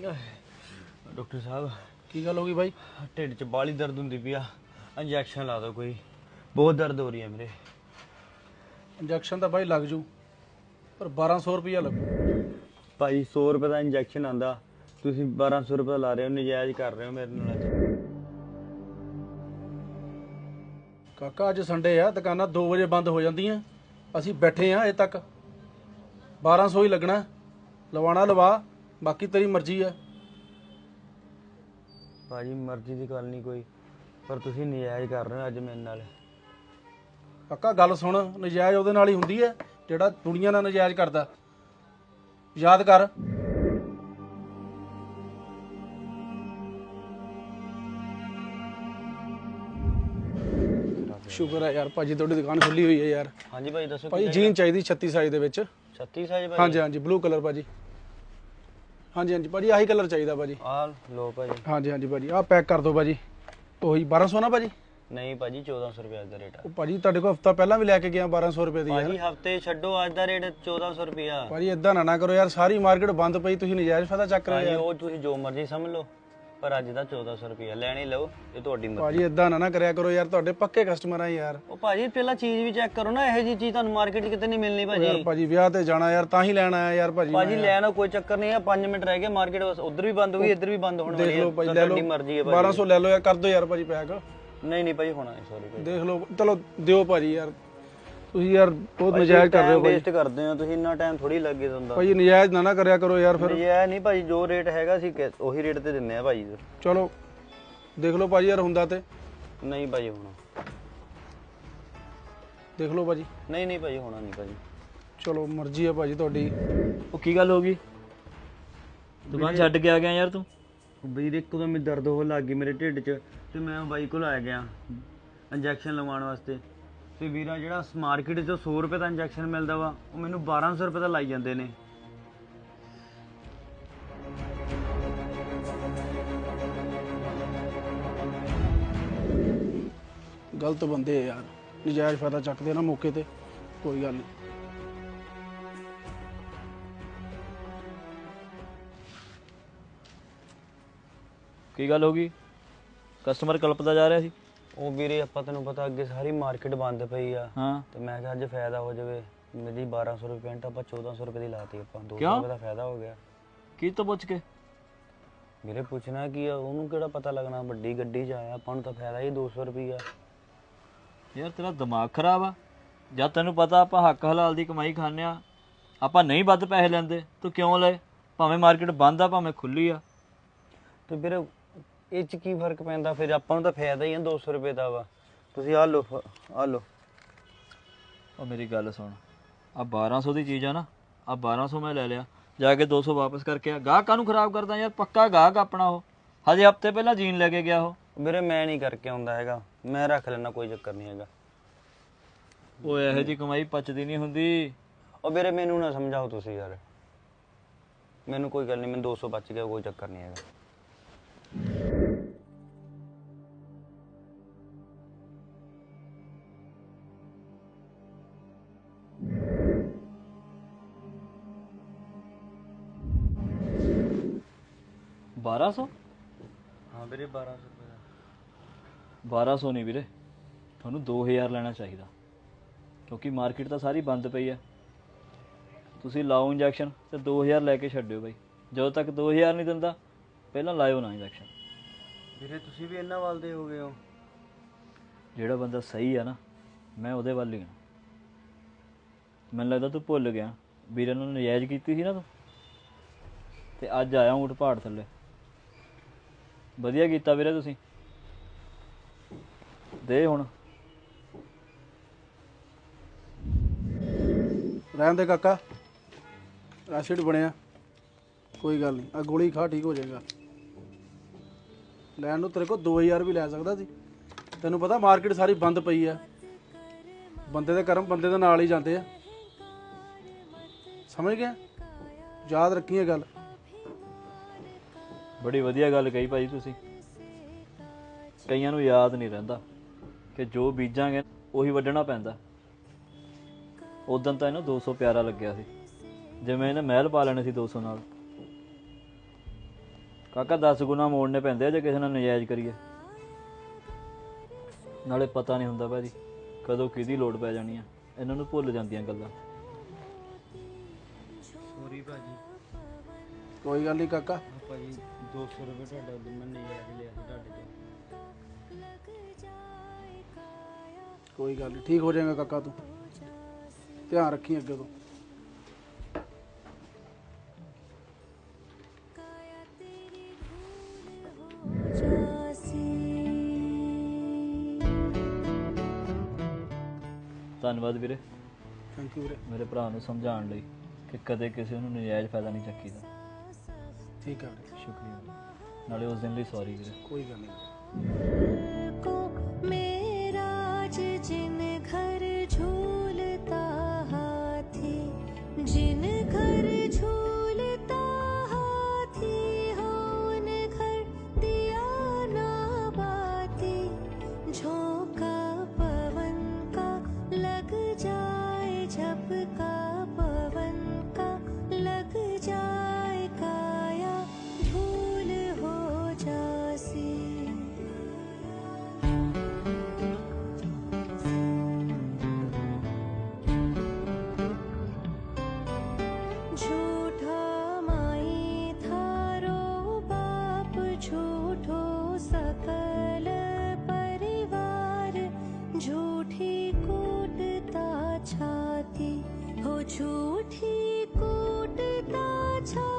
Doctor ਸਾਹਿਬ ਕੀ ਗੱਲ ਹੋ ਗਈ ਬਾਈ? ਢਿੱਡ 'ਚ ਬਾਲੀ ਦਰਦ ਹੁੰਦੀ ਪਈ ਆ। ਇੰਜੈਕਸ਼ਨ ਲਾ ਦਿਓ ਕੋਈ। ਬਹੁਤ ਦਰਦ ਹੋ ਰਹੀ ਹੈ ਮੇਰੇ। ਇੰਜੈਕਸ਼ਨ ਤਾਂ ਬਾਈ ਲੱਗ ਜੂ ਪਰ 1200 ਰੁਪਇਆ ਲੱਗੂ। ਭਾਈ 100 ਰੁਪਏ ਦਾ ਇੰਜੈਕਸ਼ਨ ਆਂਦਾ ਤੁਸੀਂ 1200 ਰੁਪਏ ਲਾ ਰਹੇ ਹੋ ਨਜਾਇਜ਼ ਕਰ ਰਹੇ ਹੋ ਮੇਰੇ ਨਾਲ ਅੱਜ। ਕਾਕਾ ਅੱਜ ਸੰਡੇ ਆ ਦੁਕਾਨਾਂ 2 ਵਜੇ ਬੰਦ ਹੋ ਜਾਂਦੀਆਂ। ਅਸੀਂ ਬੈਠੇ ਆ ਅਜੇ ਤੱਕ। 1200 ਹੀ ਲੱਗਣਾ। ਲਵਾਣਾ ਲਵਾ। ਬਾਕੀ ਤੇਰੀ ਮਰਜ਼ੀ ਆ। ਭਾਜੀ ਮਰਜ਼ੀ ਦੀ ਗੱਲ ਨਹੀਂ ਕੋਈ। ਪਰ ਤੁਸੀਂ ਨਜਾਇਜ਼ ਕਰ ਰਹੇ ਹੋ ਅੱਜ ਮੇਰੇ ਨਾਲ। ਕਾਕਾ ਗੱਲ ਸੁਣ ਨਜਾਇਜ਼ ਉਹਦੇ ਨਾਲ ਹੀ ਹੁੰਦੀ ਹੈ ਜਿਹੜਾ ਦੁਨੀਆ ਨਾਲ ਨਜਾਇਜ਼ ਕਰਦਾ। ਯਾਦ ਕਰ। ਸ਼ੁਕਰ ਹੈ ਯਾਰ ਭਾਜੀ ਤੁਹਾਡੀ ਦੁਕਾਨ ਖੁੱਲੀ ਹੋਈ ਹੈ ਯਾਰ। ਹਾਂਜੀ ਭਾਈ ਦੱਸੋ ਭਾਜੀ ਜੀਨ ਚਾਹੀਦੀ 36 ਸਾਈਜ਼ ਦੇ ਵਿੱਚ। 36 ਸਾਈਜ਼ ਭਾਈ ਹਾਂਜੀ ਹਾਂਜੀ ਬਲੂ ਕਲਰ ਭਾਜੀ। ਹਾਂਜੀ ਹਾਂਜੀ ਭਾਜੀ ਆਹੀ ਕਲਰ ਚਾਹੀਦਾ ਭਾਜੀ। ਆ ਲੋ ਭਾਜੀ। ਹਾਂਜੀ ਹਾਂਜੀ ਭਾਜੀ ਆਹ ਪੈਕ ਕਰ ਦਿਓ ਭਾਜੀ। ਉਹੀ 1200 ਨਾ ਭਾਜੀ? ਨਹੀਂ ਭਾਜੀ 1400 ਰੁਪਏ ਦਾ ਰੇਟ ਆ। ਉਹ ਭਾਜੀ ਤੁਹਾਡੇ ਕੋਲ ਹਫਤਾ ਪਹਿਲਾਂ ਵੀ ਲੈ ਕੇ ਗਿਆ 1200 ਰੁਪਏ ਦੀ ਯਾਰ। ਭਾਜੀ ਹਫ਼ਤੇ ਛੱਡੋ ਅੱਜ ਦਾ ਰੇਟ 1400 ਰੁਪਿਆ ਭਾਜੀ ਇਦਾਂ ਨਾ ਨਾ ਕਰੋ ਯਾਰ ਸਾਰੀ ਮਾਰਕੀਟ ਬੰਦ ਪਈ ਤੁਸੀਂ ਨਜਾਇਜ਼ ਫਾਇਦਾ ਚੱਕ ਰਹੇ ਭਾਜੀ ਹੋ ਉਹ ਤੁਸੀਂ ਜੋ ਮਰਜ਼ੀ ਸਮਝ ਲਓ। ਪਰ ਅੱਜ ਦਾ 1400 ਰੁਪਿਆ ਲੈਣੀ ਲਓ ਇਹ ਤੁਹਾਡੀ ਮਰਜ਼ੀ। ਭਾਜੀ ਇਦਾਂ ਨਾ ਨਾ ਕਰਿਆ ਕਰੋ ਯਾਰ ਤੁਹਾਡੇ ਪੱਕੇ ਕਸਟਮਰ ਆ ਯਾਰ। ਉਹ ਭਾਜੀ ਪਹਿਲਾਂ ਚੀਜ਼ ਵੀ ਚੈੱਕ ਕਰੋ ਨਾ ਇਹੋ ਜੀ ਚੀਜ਼ ਤੁਹਾਨੂੰ ਮਾਰਕੀਟ 'ਚ ਕਿਤੇ ਨਹੀਂ ਮਿਲਣੀ ਯਾਰ ਭਾਜੀ। ਭਾਜੀ ਵਿਆਹ ਤੇ ਜਾਣਾ ਯਾਰ ਤਾਂ ਹੀ ਲੈਣ ਆਇਆ ਯਾਰ ਭਾਜੀ ਭਾਜੀ ਲੈਣਾ ਕੋਈ ਚੱਕਰ ਨਹੀਂ ਆ 5 ਮਿੰਟ ਰਹਿ ਗਏ ਮਾਰਕੀਟ ਉਧਰ ਵੀ ਬੰਦ ਹੋਈ ਇੱਧਰ ਵੀ ਬੰਦ ਹੋਣ ਵਾਲੀ ਦੇਖ ਹੈ ਭਾਜੀ ਤੁਹਾਡੀ ਮਰਜ਼ੀ ਹੈ ਭਾਜੀ। 1200 ਲੈ ਲਓ ਯਾਰ ਕਰ ਦਿਓ ਯਾਰ ਭਾਜੀ ਪੈਕ। ਨਹੀਂ ਨਹੀਂ ਭਾਜੀ ਹੋਣਾ ਸੌਰੀ ਭਾਜੀ। ਦੇਖ ਲਓ ਚਲੋ ਦਿਓ ਭਾਜੀ ਯਾਰ। ਤੁਸੀਂ ਯਾਰ ਬਹੁਤ ਨਜਾਇਜ਼ ਕਰ ਰਹੇ ਹੋ ਭਾਜੀ ਵੇਸਟ ਕਰਦੇ ਹੋ ਤੁਸੀਂ ਇੰਨਾ ਟਾਈਮ ਥੋੜੀ ਲੱਗੇ ਹੁੰਦਾ ਭਾਜੀ ਨਜਾਇਜ਼ ਨਾ ਨਾ ਕਰਿਆ ਕਰੋ ਯਾਰ ਫਿਰ। ਇਹ ਨਹੀਂ ਭਾਜੀ ਜੋ ਰੇਟ ਹੈਗਾ ਸੀ ਉਹੀ ਰੇਟ ਤੇ ਦਿੰਨੇ ਆ ਭਾਜੀ ਚਲੋ ਦੇਖ ਲਓ ਭਾਜੀ ਯਾਰ ਹੁੰਦਾ ਤੇ। ਨਹੀਂ ਭਾਜੀ ਹੋਣਾ। ਦੇਖ ਲਓ ਭਾਜੀ। ਨਹੀਂ ਨਹੀਂ ਭਾਜੀ ਹੋਣਾ ਨਹੀਂ ਭਾਜੀ ਚਲੋ ਮਰਜ਼ੀ ਹੈ ਭਾਜੀ ਤੁਹਾਡੀ। ਉਹ ਕੀ ਗੱਲ ਹੋ ਗਈ? ਦੁਕਾਨ ਛੱਡ ਕੇ ਆ ਗਿਆ ਯਾਰ ਤੂੰ? ਵੀਰ ਇੱਕਦਮ ਹੀ ਦਰਦ ਹੋਣ ਲੱਗ ਗਈ ਮੇਰੇ ਢਿੱਡ 'ਚ ਤੇ ਮੈਂ ਬਾਈ ਕੋਲ ਆ ਗਿਆ। ਇੰਜੈਕਸ਼ਨ ਲਗਵਾਉਣ ਵਾਸਤੇ। ਤੇ ਵੀਰਾ ਜਿਹੜਾ ਮਾਰਕੀਟ 'ਚੋਂ 100 ਰੁਪਏ ਦਾ ਇੰਜੈਕਸ਼ਨ ਮਿਲਦਾ ਵਾ ਉਹ ਮੈਨੂੰ 1200 ਰੁਪਏ ਦਾ ਲਾਈ ਜਾਂਦੇ ਨੇ। ਗਲਤ ਬੰਦੇ ਆ ਯਾਰ। ਨਜਾਇਜ਼ ਫਾਇਦਾ ਚੱਕਦੇ ਨਾ ਮੌਕੇ ਤੇ। ਕੋਈ ਗੱਲ ਨਹੀਂ ਕੀ ਗੱਲ ਹੋ ਗਈ? ਕਸਟਮਰ ਕਲਪਦਾ ਜਾ ਰਿਹਾ ਸੀ। ਉਹ ਵੀਰੇ ਆਪਾਂ ਤੈਨੂੰ ਪਤਾ ਅੱਗੇ ਸਾਰੀ ਮਾਰਕੀਟ ਬੰਦ ਪਈ ਆ। ਹਾਂ। ਤੇ ਮੈਂ ਕਿਹਾ ਅੱਜ ਫਾਇਦਾ ਹੋ ਜਾਵੇ। ਮੇਰੀ 1200 ਰੁਪਏ ਪੈਂਟ ਆਪਾਂ 1400 ਰੁਪਏ ਦੀ ਲਾਤੀ ਆਪਾਂ। 200 ਕਿਉਂ? ਰੁਪਏ ਦਾ ਫਾਇਦਾ ਹੋ ਗਿਆ। ਕੀ ਤੋਂ ਪੁੱਛ ਕੇ? ਵੀਰੇ ਪੁੱਛਣਾ ਕੀ ਆ? ਉਹਨੂੰ ਕਿਹੜਾ ਪਤਾ ਲੱਗਣਾ? ਵੱਡੀ ਗੱਡੀ 'ਚ ਆਇਆ ਆਪਾਂ ਨੂੰ ਤਾਂ ਫਾਇਦਾ ਹੀ 200 ਰੁਪਈਆ ਯਾਰ ਤੇਰਾ ਦਿਮਾਗ ਖਰਾਬ ਆ। ਜਦ ਤੈਨੂੰ ਪਤਾ ਆਪਾਂ ਹੱਕ ਹਲਾਲ ਦੀ ਕਮਾਈ ਖਾਂਦੇ ਆ ਆਪਾਂ ਨਹੀਂ ਵੱਧ ਪੈਸੇ ਲੈਂਦੇ ਤੂੰ ਕਿਉਂ ਲਏ? ਭਾਵੇਂ ਮਾਰਕੀਟ ਬੰਦ ਆ ਭਾਵੇਂ ਖੁੱਲੀ ਆ। ਤੇ ਵੀਰੇ ਇਹ 'ਚ ਕੀ ਫ਼ਰਕ ਪੈਂਦਾ? ਫਿਰ ਆਪਾਂ ਨੂੰ ਤਾਂ ਫਾਇਦਾ ਹੀ ਆ 200 ਰੁਪਏ ਦਾ ਵਾ। ਤੁਸੀਂ ਆ ਲਓ ਆ ਲਓ। ਉਹ ਮੇਰੀ ਗੱਲ ਸੁਣ। ਆ 1200 ਦੀ ਚੀਜ਼ ਆ ਨਾ ਆ 1200 ਮੈਂ ਲੈ ਲਿਆ। ਜਾ ਕੇ 200 ਵਾਪਸ ਕਰਕੇ ਆ। ਗਾਹਕਾਂ ਨੂੰ ਖਰਾਬ ਕਰਦਾ ਯਾਰ? ਪੱਕਾ ਗਾਹਕ ਆਪਣਾ ਉਹ। ਹਜੇ ਹਫ਼ਤੇ ਪਹਿਲਾਂ ਜੀਨ ਲੈ ਕੇ ਗਿਆ ਉਹ। ਵੀਰੇ ਮੈਂ ਨਹੀਂ ਕਰਕੇ ਆਉਂਦਾ ਹੈਗਾ। ਮੈਂ ਰੱਖ ਲੈਣਾ ਕੋਈ ਚੱਕਰ ਨਹੀਂ ਹੈਗਾ। ਓਏ ਇਹੋ ਜੀ ਕਮਾਈ ਪਚਦੀ ਨਹੀਂ ਹੁੰਦੀ। ਉਹ ਵੀਰੇ ਮੈਨੂੰ ਨਾ ਸਮਝਾਓ ਤੁਸੀਂ ਯਾਰ। ਮੈਨੂੰ ਕੋਈ ਗੱਲ ਨਹੀਂ ਮੈਨੂੰ 200 ਬਚ ਗਿਆ ਕੋਈ ਚੱਕਰ ਨਹੀਂ ਹੈਗਾ। ਬਾਰਾਂ ਸੌ? ਹਾਂ ਵੀਰੇ 1200 ਰੁਪਏ ਦਾ। 1200 ਨਹੀਂ ਵੀਰੇ। ਤੁਹਾਨੂੰ 2000 ਲੈਣਾ ਚਾਹੀਦਾ। ਕਿਉਂਕਿ ਮਾਰਕੀਟ ਤਾਂ ਸਾਰੀ ਬੰਦ ਪਈ ਆ ਤੁਸੀਂ ਲਾਓ ਇੰਜੈਕਸ਼ਨ ਤੇ 2000 ਲੈ ਕੇ ਛੱਡਿਓ ਬਾਈ। ਜਦੋਂ ਤੱਕ 2000 ਨਹੀਂ ਦਿੰਦਾ ਪਹਿਲਾਂ ਲਾਇਓ ਨਾ ਇੰਜੈਕਸ਼ਨ ਵੀਰੇ ਤੁਸੀਂ ਵੀ ਇੰਨਾ ਵੱਲਦੇ ਹੋ ਗਏ ਹੋ। ਜਿਹੜਾ ਬੰਦਾ ਸਹੀ ਆ ਨਾ ਮੈਂ ਉਹਦੇ ਵੱਲ ਹੀ ਆ ਮੈਨੂੰ ਲੱਗਦਾ ਤੂੰ ਭੁੱਲ ਗਿਆ। ਵੀਰੇ ਨਾਲ ਨਜਾਇਜ਼ ਕੀਤੀ ਸੀ ਨਾ ਤੂੰ। ਤੇ ਅੱਜ ਆਇਆ ਊਂਟ ਪਹਾੜ ਥੱਲੇ। ਵਧੀਆ ਕੀਤਾ ਵੀਰੇ ਤੁਸੀਂ। ਦੇ ਹੁਣ। ਰਹਿਣ ਦੇ ਕਾਕਾ। ਐਸਿਡ ਬਣਿਆ। ਕੋਈ ਗੱਲ ਨਹੀਂ। ਆ ਗੋਲੀ ਖਾ, ਠੀਕ ਹੋ ਜਾਏਗਾ। ਲੈਣ ਨੂੰ ਤੇਰੇ ਕੋਲ 2000 ਵੀ ਲੈ ਸਕਦਾ ਸੀ। ਤੈਨੂੰ ਪਤਾ ਮਾਰਕੀਟ ਸਾਰੀ ਬੰਦ ਪਈ ਆ। ਬੰਦੇ ਦੇ ਕਰਮ ਬੰਦੇ ਦੇ ਨਾਲ ਹੀ ਜਾਂਦੇ ਆ। ਸਮਝ ਗਿਆ? ਯਾਦ ਰੱਖੀਏ ਗੱਲ। ਬੜੀ ਵਧੀਆ ਗੱਲ ਕਹੀ ਭਾਜੀ ਤੁਸੀਂ। ਕਈਆਂ ਨੂੰ ਯਾਦ ਨਹੀਂ ਰਹਿੰਦਾ ਕਿ ਜੋ ਬੀਜਾਂਗੇ ਉਹੀ ਵੱਢਣਾ ਪੈਂਦਾ। ਉਦੋਂ ਤਾਂ ਇਹਨੂੰ 200 ਪਿਆਰਾ ਲੱਗਿਆ ਸੀ। ਜਿਵੇਂ ਇਹਨੇ ਮਹਿਲ ਪਾ ਲੈਣੇ ਸੀ 200 ਨਾਲ। ਕਾਕਾ 10 ਗੁਣਾ ਮੋੜਨੇ ਪੈਂਦੇ ਆ ਜੇ ਕਿਸੇ ਨਾਲ ਨਜਾਇਜ਼ ਕਰੀਏ। ਨਾਲੇ ਪਤਾ ਨਹੀਂ ਹੁੰਦਾ ਭਾਜੀ ਕਦੋਂ ਕਿਹਦੀ ਲੋੜ ਪੈ ਜਾਣੀ ਆ। ਇਹਨਾਂ ਨੂੰ ਭੁੱਲ ਜਾਂਦੀਆਂ ਗੱਲਾਂ। ਸੋਰੀ ਭਾਜੀ। ਕੋਈ ਗੱਲ ਨਹੀਂ ਕਾਕਾ। ਭਾਜੀ। 200 ਰੁਪਏ ਤੁਹਾਡਾ ਉਦੋਂ ਮੈਂ ਨਜਾਇਜ਼ ਲਿਆ ਸੀ ਤੁਹਾਡੇ ਤੋਂ। ਕੋਈ ਗੱਲ ਨਹੀਂ ਠੀਕ ਹੋ ਜਾਏਗਾ ਕਾਕਾ ਤੂੰ। ਧਿਆਨ ਰੱਖੀ ਅੱਗੇ ਤੋਂ। ਧੰਨਵਾਦ ਵੀਰੇ। ਥੈਂਕ ਯੂ ਵੀਰੇ। ਮੇਰੇ ਭਰਾ ਨੂੰ ਸਮਝਾਉਣ ਲਈ ਕਿ ਕਦੇ ਕਿਸੇ ਨੂੰ ਨਜਾਇਜ਼ ਫਾਇਦਾ ਨਹੀਂ ਚੱਕੀਦਾ। ਠੀਕ ਹੈ ਵੀਰੇ। ਸ਼ੁਕਰੀਆ। ਨਾਲੇ ਉਸ ਦਿਨ ਲਈ ਸੌਰੀ ਵੀਰੇ। ਕੋਈ ਗੱਲ ਨਹੀਂ छाती हो झूठी कूटता छाती